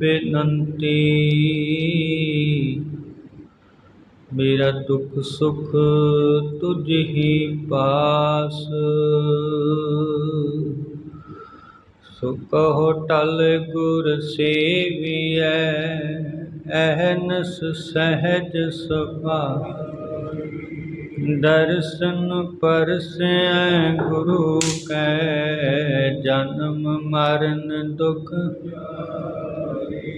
ਬੇਨੰਤੀ। ਮੇਰਾ ਦੁੱਖ ਸੁਖ ਤੁਝ ਹੀ ਪਾਸ। ਸੋ ਟਲ ਗੁਰ ਸੇਵੀਐ ਅਹਨਸ ਸਹਿਜ ਸੁਭਾਅ ਦਰਸ਼ਨ ਪਰਸੈ ਗੁਰੂ ਕੈ, ਜਨਮ ਮਰਨ ਦੁਖ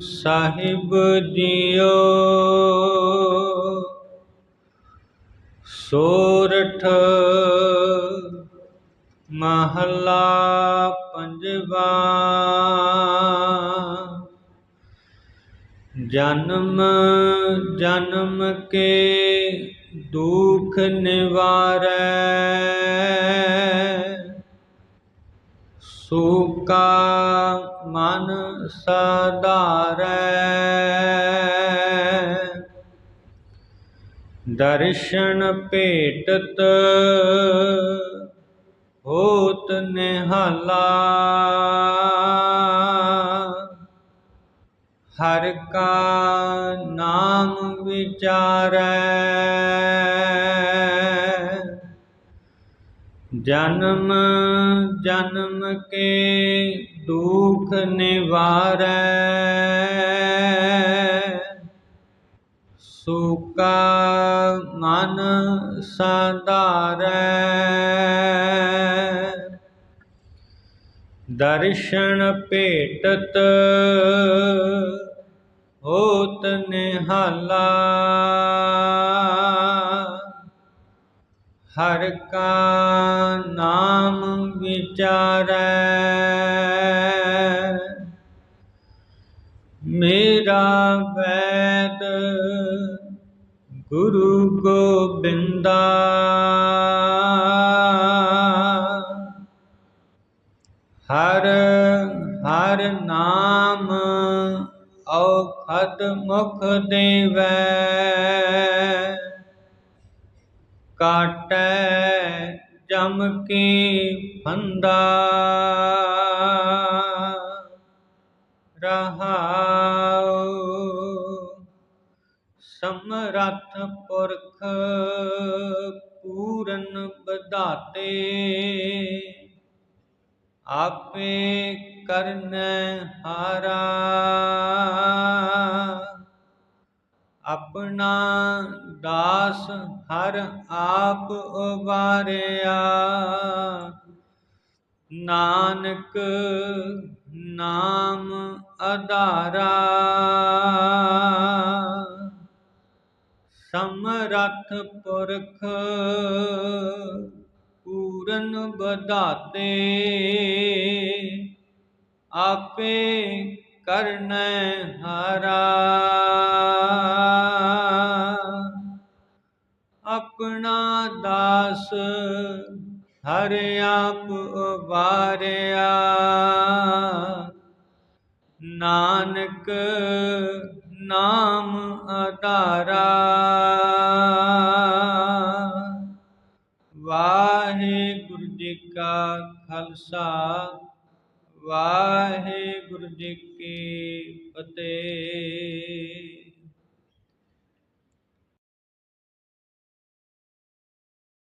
ਸਾਹਿਬ ਜੀਓ ਸੋਰਠ ਮਹਲਾ ਪੰਜਵਾ। ਜਨਮ ਜਨਮ ਕੇ ਦੁਖ ਨਿਵਾਰੈ। ਸੂਕਾ ਮਨ ਸਦਾਰੈ ਦਰਸ਼ਨ ਭੇਟਤ ਹੋਤ ਨਿਹਾਲਾ। ਹਰ ਕਾ ਨਾਮ ਵਿਚਾਰੈ। ਜਨਮ ਜਨਮ ਕੇ ਦੁਖ ਨਿਵਾਰੈ। ਸੁਕਾ ਮਨ ਸਦਾਰੈ ਦਰਸ਼ਨ ਭੇਟਤ ਹੋਤ ਨਿਹਾਲਾ। ਹਰ ਕਾ ਨਾਮ ਵਿਚਾਰੈ। ਮੇਰਾ ਵੈਦ ਗੁਰੂ ਗੋਬਿੰਦਾ। ਹਰ ਹਰ ਨਾਮ ਔਖਦ ਮੁਖ ਦੇਵੈ। ਕਾਟੈ ਜਮ ਕੀ ਫੰਦਾ। ਰਹਾਉ ਸਮਰੱਥ ਪੁਰਖ ਪੂਰਨ ਬਧਾਤੇ ਆਪੇ ਕਰਨ ਹਾਰਾ। ਆਪਣਾ ਦਾਸ ਹਰ ਆਪ ਉਬਾਰਿਆ। ਨਾਨਕ ਨਾਮ ਆਧਾਰਾ ਸਮਰੱਥ ਪੁਰਖ ਪੂਰਨ ਬਧਾਤੇ ਆਪੇ ਕਰਨੈ ਹਾਰਾ। ਆਪਣਾ ਦਾਸ, ਹਰ ਆਪ ਉਬਾਰਿਆ ਨਾਨਕ ਨਾਮ ਆਧਾਰਾ ਵਾਹਿਗੁਰੂ ਜੀ ਕਾ ਖਾਲਸਾ, ਵਾਹਿਗੁਰੂ ਜੀ ਕੀ ਫਤਿਹ।